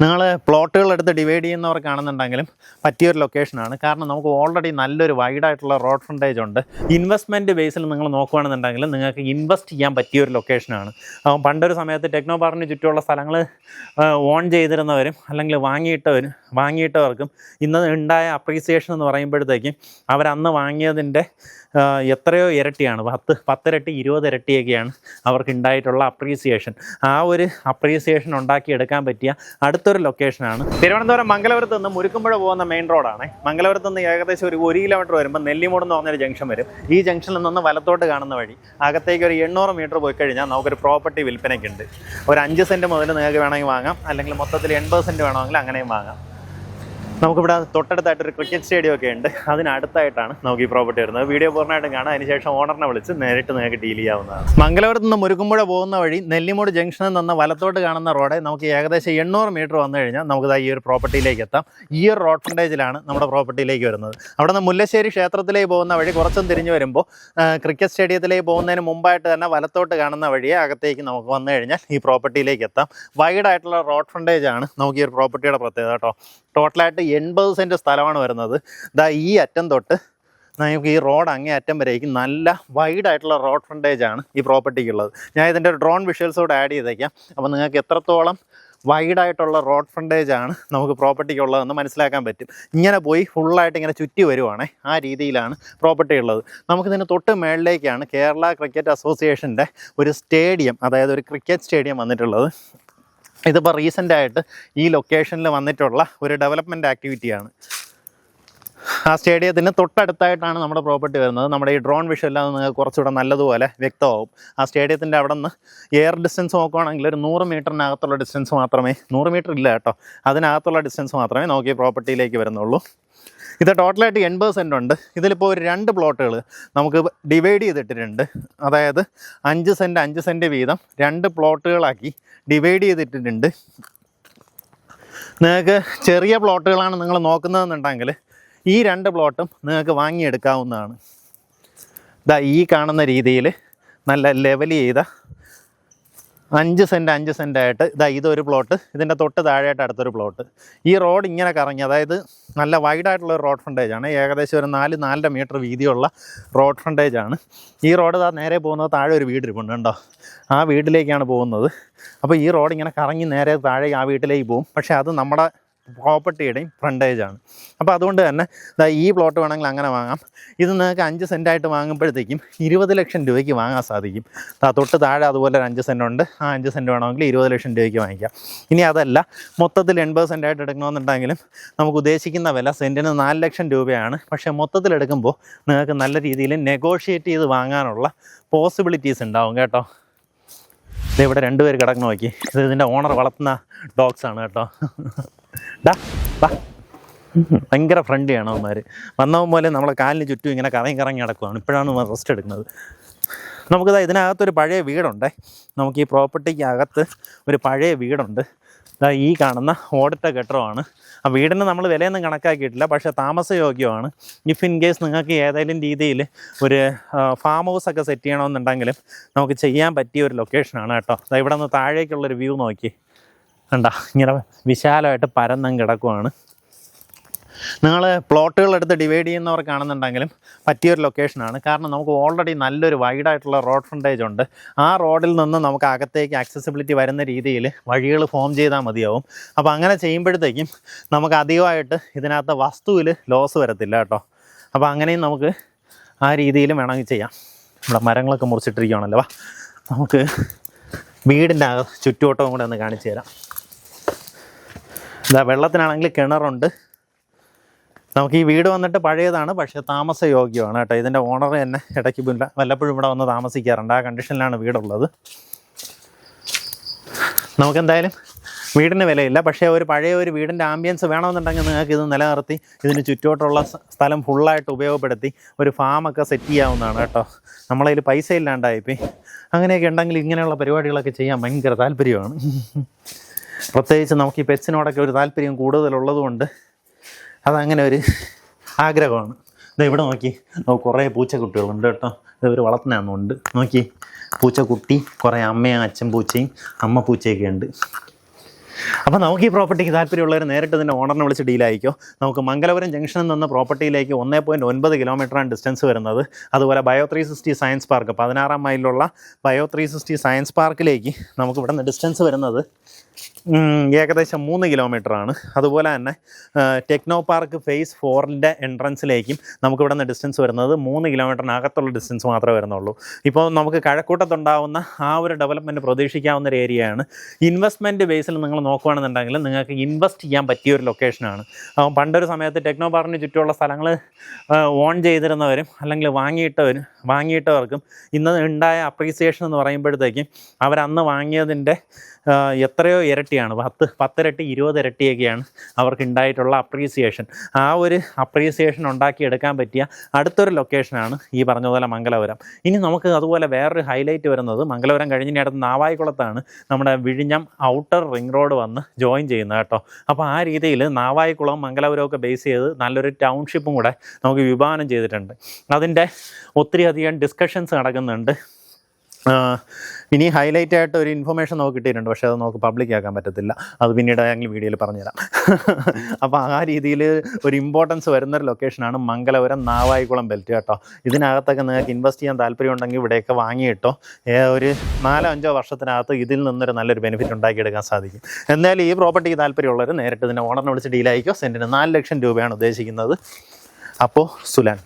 നിങ്ങൾ പ്ലോട്ടുകൾ എടുത്ത് ഡിവൈഡ് ചെയ്യുന്നവർക്കാണെന്നുണ്ടെങ്കിലും പറ്റിയൊരു ലൊക്കേഷനാണ് കാരണം നമുക്ക് ഓൾറെഡി നല്ലൊരു വൈഡായിട്ടുള്ള റോഡ് ഫ്രണ്ടേജ് ഉണ്ട്. ഇൻവെസ്റ്റ്മെന്റ് ബേസിൽ നിങ്ങൾ നോക്കുകയാണെന്നുണ്ടെങ്കിലും നിങ്ങൾക്ക് ഇൻവെസ്റ്റ് ചെയ്യാൻ പറ്റിയൊരു ലൊക്കേഷനാണ് പണ്ടൊരു സമയത്ത് ടെക്നോ പാർക്കിന് ചുറ്റുമുള്ള സ്ഥലങ്ങൾ ഓൺ ചെയ്തിരുന്നവരും അല്ലെങ്കിൽ വാങ്ങിയിട്ടവരും വാങ്ങിയിട്ടവർക്കും ഇന്ന് ഉണ്ടായ അപ്രീസിയേഷൻ എന്ന് പറയുമ്പോഴത്തേക്കും അവരന്ന് വാങ്ങിയതിന്റെ എത്രയോ ഇരട്ടിയാണ്. പത്ത് പത്തിരട്ടി ഇരുപത് ഇരട്ടിയൊക്കെയാണ് അവർക്ക് ഉണ്ടായിട്ടുള്ള അപ്രീസിയേഷൻ ആ ഒരു അപ്രീസിയേഷൻ ഉണ്ടാക്കിയെടുക്കാൻ പറ്റിയ അടുത്തൊരു ലൊക്കേഷനാണ് തിരുവനന്തപുരം മംഗലപുരത്ത് നിന്ന് മുരുക്കുമ്പുഴ പോകുന്ന മെയിൻ റോഡാണ് മംഗലപുരത്ത് നിന്ന് ഏകദേശം ഒരു ഒരു കിലോമീറ്റർ വരുമ്പോൾ നെല്ലിമൂട് എന്ന് പറഞ്ഞൊരു ജംഗ്ഷൻ വരും. ഈ ജംഗ്ഷനിൽ നിന്ന് വലത്തോട്ട് കാണുന്ന വഴി അകത്തേക്ക് ഒരു എണ്ണൂറ് മീറ്റർ പോയി കഴിഞ്ഞാൽ നമുക്കൊരു പ്രോപ്പർട്ടി വിൽപ്പനയ്ക്കുണ്ട്. ഒരു അഞ്ച് സെന്റ് മുതൽ നിങ്ങൾക്ക് വേണമെങ്കിൽ വാങ്ങാം. അല്ലെങ്കിൽ മൊത്തത്തിൽ എൺപത് സെന്റ് വേണമെങ്കിൽ അങ്ങനെയും വാങ്ങാം. നമുക്കിവിടെ തൊട്ടടുത്തായിട്ട് ഒരു ക്രിക്കറ്റ് സ്റ്റേഡിയം ഒക്കെ ഉണ്ട്. അതിനടുത്തായിട്ടാണ് നമുക്ക് ഈ പ്രോപ്പർട്ടി വരുന്നത്. വീഡിയോ പൂർണമായിട്ടും കാണാം. അതിനുശേഷം ഓണറിനെ വിളിച്ച് നേരിട്ട് നിങ്ങൾക്ക് ഡീൽ ചെയ്യാവുന്നതാണ്. മംഗലപുരത്ത് നിന്ന് മുരുക്കുമ്പുഴ പോകുന്ന വഴി നെല്ലിമൂട് ജംഗ്ഷനിൽ നിന്ന് വലത്തോട്ട് കാണുന്ന റോഡ് നമുക്ക് ഏകദേശം എണ്ണൂറ് മീറ്റർ വന്നു കഴിഞ്ഞാൽ നമുക്ക് ഈ ഒരു പ്രോപ്പർട്ടിയിലേക്ക് എത്താം. ഈ ഒരു റോഡ് ഫ്രണ്ടേജിലാണ് നമ്മുടെ പ്രോപ്പർട്ടിയിലേക്ക് വരുന്നത്. അവിടെ നിന്ന് മുല്ലശ്ശേരി ക്ഷേത്രത്തിലേക്ക് പോകുന്ന വഴി കുറച്ചും തിരിഞ്ഞു വരുമ്പോൾ ക്രിക്കറ്റ് സ്റ്റേഡിയത്തിലേക്ക് പോകുന്നതിന് മുമ്പായിട്ട് തന്നെ വലത്തോട്ട് കാണുന്ന വഴിയെ അകത്തേക്ക് നമുക്ക് വന്നു കഴിഞ്ഞാൽ ഈ പ്രോപ്പർട്ടിയിലേക്ക് എത്താം. വൈഡായിട്ടുള്ള റോഡ് ഫ്രണ്ടേജാണ് നമുക്ക് ഈ ഒരു പ്രോപ്പർട്ടിയുടെ പ്രത്യേകത കേട്ടോ. ടോട്ടലായിട്ട് എൺപത് സെന്റ് സ്ഥലമാണ് വരുന്നത്. ദാ ഈ അറ്റം തൊട്ട് നമുക്ക് ഈ റോഡ് അങ്ങേ അറ്റം വരേക്കും നല്ല വൈഡ് ആയിട്ടുള്ള റോഡ് ഫ്രണ്ടേജ് ആണ് ഈ പ്രോപ്പർട്ടിക്കുള്ളത് ഞാൻ ഇതിന്റെ ഡ്രോൺ വിഷ്വൽസ് ആഡ് ചെയ്തേക്കാം. അപ്പോൾ നിങ്ങൾക്ക് എത്രത്തോളം വൈഡ് ആയിട്ടുള്ള റോഡ് ഫ്രണ്ടേജ് ആണ് നമുക്ക് പ്രോപ്പർട്ടിക്ക് ഉള്ളതെന്ന് മനസ്സിലാക്കാൻ പറ്റും. ഇങ്ങനെ പോയി ഫുള്ളായിട്ട് ഇങ്ങനെ ചുറ്റി വരുവാണേ ആ രീതിയിലാണ് പ്രോപ്പർട്ടി ഉള്ളത്. നമുക്കിതിന് തൊട്ട് മേളിലേക്കാണ് കേരള ക്രിക്കറ്റ് അസോസിയേഷന്റെ ഒരു സ്റ്റേഡിയം അതായത് ഒരു ക്രിക്കറ്റ് സ്റ്റേഡിയം വന്നിട്ടുള്ളത്. ഇതിപ്പോൾ റീസെന്റ് ആയിട്ട് ഈ ലൊക്കേഷനിൽ വന്നിട്ടുള്ള ഒരു ഡെവലപ്മെന്റ് ആക്ടിവിറ്റിയാണ് ആ സ്റ്റേഡിയത്തിന് തൊട്ടടുത്തായിട്ടാണ് നമ്മുടെ പ്രോപ്പർട്ടി വരുന്നത്. നമ്മുടെ ഈ ഡ്രോൺ വിഷയം അത് നിങ്ങൾക്ക് കുറച്ചുകൂടെ നല്ലതുപോലെ വ്യക്തമാവും. ആ സ്റ്റേഡിയത്തിന്റെ അവിടെ നിന്ന് എയർ ഡിസ്റ്റൻസ് നോക്കുകയാണെങ്കിൽ ഒരു നൂറ് മീറ്ററിനകത്തുള്ള ഡിസ്റ്റൻസ് മാത്രമേ നൂറ് മീറ്റർ ഇല്ല കേട്ടോ. അതിനകത്തുള്ള ഡിസ്റ്റൻസ് മാത്രമേ നമുക്ക് ഈ പ്രോപ്പർട്ടിയിലേക്ക് വരുന്നുള്ളൂ. ഇത് ടോട്ടലായിട്ട് എൺപത് സെന്റ് ഉണ്ട് ഇതിലിപ്പോൾ ഒരു രണ്ട് പ്ലോട്ടുകൾ നമുക്ക് ഡിവൈഡ് ചെയ്തിട്ടിട്ടുണ്ട്. അതായത് അഞ്ച് സെന്റ് അഞ്ച് സെന്റ് വീതം രണ്ട് പ്ലോട്ടുകളാക്കി ഡിവൈഡ് ചെയ്തിട്ടിട്ടുണ്ട്. നിങ്ങൾക്ക് ചെറിയ പ്ലോട്ടുകളാണ് നിങ്ങൾ നോക്കുന്നതെന്നുണ്ടെങ്കിൽ ഈ രണ്ട് പ്ലോട്ടും നിങ്ങൾക്ക് വാങ്ങിയെടുക്കാവുന്നതാണ്. ഇതാ ഈ കാണുന്ന രീതിയിൽ നല്ല ലെവൽ ചെയ്ത അഞ്ച് സെന്റ് അഞ്ച് സെന്റ് ആയിട്ട് ഇതാ ഇതൊരു പ്ലോട്ട് ഇതിന്റെ തൊട്ട് താഴെയായിട്ട് അടുത്തൊരു പ്ലോട്ട് ഈ റോഡ് ഇങ്ങനെ കറങ്ങി അതായത് നല്ല വൈഡായിട്ടുള്ള റോഡ് ഫ്രണ്ടേജ് ആണ്. ഏകദേശം ഒരു നാല് നാലര മീറ്റർ വീതിയുള്ള റോഡ് ഫ്രണ്ടേജ് ആണ്. ഈ റോഡ് ഇതാ നേരെ പോകുന്നത് താഴെ ഒരു വീട് ഇരിപ്പുണ്ട് കണ്ടോ? ആ വീട്ടിലേക്കാണ് പോകുന്നത്. അപ്പോൾ ഈ റോഡ് ഇങ്ങനെ കറങ്ങി നേരെ താഴെ ആ വീട്ടിലേക്ക് പോകും. പക്ഷേ അത് നമ്മുടെ പ്രോപ്പർട്ടിയുടെയും ഫ്രണ്ടേജ് ആണ് അപ്പോൾ അതുകൊണ്ട് തന്നെ ഈ പ്ലോട്ട് വേണമെങ്കിൽ അങ്ങനെ വാങ്ങാം. ഇത് നിങ്ങൾക്ക് അഞ്ച് സെന്റായിട്ട് വാങ്ങുമ്പോഴത്തേക്കും ഇരുപത് ലക്ഷം രൂപയ്ക്ക് വാങ്ങാൻ സാധിക്കും. തൊട്ട് താഴെ അതുപോലെ ഒരു അഞ്ച് സെന്റ് ഉണ്ട് ആ അഞ്ച് സെന്റ് വേണമെങ്കിൽ ഇരുപത് ലക്ഷം രൂപയ്ക്ക് വാങ്ങിക്കാം. ഇനി അതല്ല മൊത്തത്തിൽ എൺപത് സെന്റായിട്ട് എടുക്കണമെന്നുണ്ടെങ്കിലും നമുക്ക് ഉദ്ദേശിക്കുന്ന വില സെന്റിന് നാല് ലക്ഷം രൂപയാണ്. പക്ഷേ മൊത്തത്തിൽ എടുക്കുമ്പോൾ നിങ്ങൾക്ക് നല്ല രീതിയിൽ നെഗോഷിയേറ്റ് ചെയ്ത് വാങ്ങാനുള്ള പോസിബിലിറ്റീസ് ഉണ്ടാവും കേട്ടോ. ഇവിടെ രണ്ടുപേർ കിടക്കുന്നു നോക്കി. ഇത് ഇതിന്റെ ഓണർ വളർത്തുന്ന ഡോഗ്സാണ് കേട്ടോ. ഡാ വാ. ഭയങ്കര ഫ്രണ്ട്ലിയാണ് അവന്മാർ വന്നവൻ പോലെ നമ്മളെ കാലിന് ചുറ്റും ഇങ്ങനെ കറങ്ങി കറങ്ങി നടക്കുവാണ്. ഇപ്പോഴാണ് റെസ്റ്റ് എടുക്കുന്നത്. നമുക്കിതാ ഇതിനകത്തൊരു പഴയ വീടുണ്ടേ. നമുക്ക് ഈ പ്രോപ്പർട്ടിക്ക് അകത്ത് ഒരു പഴയ വീടുണ്ട്. ദാ ഈ കാണുന്ന ഓടിട്ട കെട്ടിടമാണ്. ആ വീടിന് നമ്മൾ വിലയൊന്നും കണക്കാക്കിയിട്ടില്ല പക്ഷേ താമസയോഗ്യമാണ്. ഇഫ് ഇൻ കേസ് നിങ്ങൾക്ക് ഏതെങ്കിലും രീതിയിൽ ഒരു ഫാം ഹൗസ് ഒക്കെ സെറ്റ് ചെയ്യണമെന്നുണ്ടെങ്കിലും നമുക്ക് ചെയ്യാൻ പറ്റിയ ഒരു ലൊക്കേഷനാണ് കേട്ടോ. ഇവിടെ നിന്ന് താഴേക്കുള്ളൊരു വ്യൂ നോക്കി. കണ്ട ഇങ്ങനെ വിശാലമായിട്ട് പരന്നം കിടക്കുവാണ്. നിങ്ങൾ പ്ലോട്ടുകൾ എടുത്ത് ഡിവൈഡ് ചെയ്യുന്നവർക്കാണെന്നുണ്ടെങ്കിലും പറ്റിയൊരു ലൊക്കേഷനാണ് കാരണം നമുക്ക് ഓൾറെഡി നല്ലൊരു വൈഡായിട്ടുള്ള റോഡ് ഫ്രണ്ടേജ് ഉണ്ട്. ആ റോഡിൽ നിന്ന് നമുക്ക് അകത്തേക്ക് ആക്സസിബിലിറ്റി വരുന്ന രീതിയിൽ വഴികൾ ഫോം ചെയ്താൽ മതിയാവും. അപ്പോൾ അങ്ങനെ ചെയ്യുമ്പോഴത്തേക്കും നമുക്ക് അധികമായിട്ട് ഇതിനകത്ത് വസ്തുവിൽ ലോസ് വരത്തില്ല കേട്ടോ. അപ്പോൾ അങ്ങനെയും നമുക്ക് ആ രീതിയിലും വേണമെങ്കിൽ ചെയ്യാം. നമ്മുടെ മരങ്ങളൊക്കെ മുറിച്ചിട്ടിരിക്കുകയാണല്ലോ വാ നമുക്ക് വീടിന്റെ ചുറ്റുവട്ടവും കൂടെ ഒന്ന് കാണിച്ചു തരാം. ഇതാ വെള്ളത്തിനാണെങ്കിൽ കിണറുണ്ട്. നമുക്ക് ഈ വീട് വന്നിട്ട് പഴയതാണ് പക്ഷേ താമസയോഗ്യമാണ് കേട്ടോ. ഇതിന്റെ ഓണർ തന്നെ ഇടയ്ക്ക് വല്ലപ്പോഴും ഇവിടെ വന്ന് താമസിക്കാറുണ്ട്. ആ കണ്ടീഷനിലാണ് വീടുള്ളത്. നമുക്കെന്തായാലും വീടിന് വിലയില്ല പക്ഷേ ഒരു പഴയ ഒരു വീടിന്റെ ആംബിയൻസ് വേണമെന്നുണ്ടെങ്കിൽ നിങ്ങൾക്ക് ഇത് നിലനിർത്തി ഇതിന് ചുറ്റോട്ടുള്ള സ്ഥലം ഫുള്ളായിട്ട് ഉപയോഗപ്പെടുത്തി ഒരു ഫാമൊക്കെ സെറ്റ് ചെയ്യാവുന്നതാണ് കേട്ടോ. നമ്മളതിൽ പൈസ ഇല്ലാണ്ടായിപ്പോയി. അങ്ങനെയൊക്കെ ഉണ്ടെങ്കിൽ ഇങ്ങനെയുള്ള പരിപാടികളൊക്കെ ചെയ്യാൻ ഭയങ്കര താല്പര്യമാണ്. പ്രത്യേകിച്ച് നമുക്ക് ഈ പെറ്റ്സിനോടൊക്കെ ഒരു താല്പര്യം കൂടുതലുള്ളതുകൊണ്ട് അതങ്ങനെ ഒരു ആഗ്രഹമാണ്. ഇത് ഇവിടെ നോക്കി. കുറേ പൂച്ചക്കുട്ടികളുണ്ട് കേട്ടോ. ഇത് ഒരു വളർത്തുന്നുണ്ട് നോക്കി. പൂച്ചക്കുട്ടി കുറേ അമ്മയും അച്ഛൻ പൂച്ചയും അമ്മ പൂച്ചയൊക്കെ ഉണ്ട്. അപ്പോൾ നമുക്ക് ഈ പ്രോപ്പർട്ടിക്ക് താല്പര്യമുള്ളവർ നേരിട്ട് തന്നെ ഓണറിനെ വിളിച്ച് ഡീലായിക്കോ നമുക്ക് മംഗലപുരം ജംഗ്ഷനിൽ നിന്ന് പ്രോപ്പർട്ടിയിലേക്ക് ഒന്നേ പോയിന്റ് ഒൻപത് കിലോമീറ്ററാണ് ഡിസ്റ്റൻസ് വരുന്നത്. അതുപോലെ bio three sixty science park പതിനാറാം മൈലിലുള്ള ബയോ ത്രീ സിക്സ്റ്റി സയൻസ് പാർക്കിലേക്ക് നമുക്ക് ഇവിടെ നിന്ന് ഡിസ്റ്റൻസ് വരുന്നത് ഏകദേശം മൂന്ന് കിലോമീറ്റർ ആണ് അതുപോലെ തന്നെ ടെക്നോ പാർക്ക് ഫേസ് ഫോറിന്റെ എൻട്രൻസിലേക്കും നമുക്ക് ഇവിടെ നിന്ന് ഡിസ്റ്റൻസ് വരുന്നത് മൂന്ന് കിലോമീറ്ററിനകത്തുള്ള ഡിസ്റ്റൻസ് മാത്രമേ വരുന്നുള്ളൂ. ഇപ്പോൾ നമുക്ക് കഴക്കൂട്ടത്തുണ്ടാവുന്ന ആ ഒരു ഡെവലപ്മെന്റ് പ്രതീക്ഷിക്കാവുന്ന ഒരു ഏരിയയാണ് ഇൻവെസ്റ്റ്മെന്റ് ബേസിൽ നിങ്ങൾ നോക്കുകയാണെന്നുണ്ടെങ്കിൽ നിങ്ങൾക്ക് ഇൻവെസ്റ്റ് ചെയ്യാൻ പറ്റിയ ഒരു ലൊക്കേഷനാണ് പണ്ടൊരു സമയത്ത് ടെക്നോ പാർക്കിന് ചുറ്റുമുള്ള സ്ഥലങ്ങൾ ഓൺ ചെയ്തിരുന്നവരും അല്ലെങ്കിൽ വാങ്ങിയിട്ടവരും വാങ്ങിയിട്ടവർക്കും ഇന്ന് ഉണ്ടായ അപ്രീസിയേഷൻ എന്ന് പറയുമ്പോഴത്തേക്കും അവരന്ന് വാങ്ങിയതിന്റെ എത്രയോ ഇരട്ടിയാണ്. പത്ത് പത്തിരട്ടി ഇരുപത് ഇരട്ടിയൊക്കെയാണ് അവർക്ക് ഉണ്ടായിട്ടുള്ള അപ്രീസിയേഷൻ ആ ഒരു അപ്രീസിയേഷൻ ഉണ്ടാക്കിയെടുക്കാൻ പറ്റിയ അടുത്തൊരു ലൊക്കേഷനാണ് ഈ പറഞ്ഞ പോലെ മംഗലപുരം. ഇനി നമുക്ക് അതുപോലെ വേറൊരു ഹൈലൈറ്റ് വരുന്നത് മംഗലപുരം കഴിഞ്ഞിടത്ത് നാവായിക്കുളത്താണ് നമ്മുടെ വിഴിഞ്ഞം ഔട്ടർ റിംഗ് റോഡ് വന്ന് ജോയിൻ ചെയ്യുന്നത് കേട്ടോ. അപ്പോൾ ആ രീതിയിൽ നാവായിക്കുളം മംഗലപുരമൊക്കെ ബേസ് ചെയ്ത് നല്ലൊരു ടൗൺഷിപ്പും കൂടെ നമുക്ക് വിഭാവനം ചെയ്തിട്ടുണ്ട്. അതിന്റെ ഒത്തിരി അധികം ഡിസ്കഷൻസ് നടക്കുന്നുണ്ട്. ഇനി ഹൈലൈറ്റ് ആയിട്ട് ഒരു ഇൻഫർമേഷൻ നമുക്ക് കിട്ടിയിട്ടുണ്ട്. പക്ഷേ അത് നമുക്ക് പബ്ലിക് ആക്കാൻ പറ്റത്തില്ല. അത് പിന്നീട് ഞങ്ങൾ വീഡിയോയിൽ പറഞ്ഞുതരാം. അപ്പോൾ ആ രീതിയിൽ ഒരു ഇമ്പോർട്ടൻസ് വരുന്നൊരു ലൊക്കേഷനാണ് മംഗലപുരം നാവായിക്കുളം ബെൽറ്റ് കേട്ടോ. ഇതിനകത്തൊക്കെ നിങ്ങൾക്ക് ഇൻവെസ്റ്റ് ചെയ്യാൻ താല്പര്യമുണ്ടെങ്കിൽ ഇവിടെയൊക്കെ വാങ്ങിയിട്ടോ. ഒരു നാലോ അഞ്ചോ വർഷത്തിനകത്ത് ഇതിൽ നിന്നൊരു നല്ലൊരു ബെനിഫിറ്റ് ഉണ്ടാക്കിയെടുക്കാൻ സാധിക്കും. എന്തായാലും ഈ പ്രോപ്പർട്ടിക്ക് താല്പര്യമുള്ളവർ നേരിട്ട് ഇതിനെ ഓണറിനെ വിളിച്ച് ഡീലായിക്കോ സെന്റിന് നാല് ലക്ഷം രൂപയാണ് ഉദ്ദേശിക്കുന്നത്. അപ്പോൾ സുലാൻ.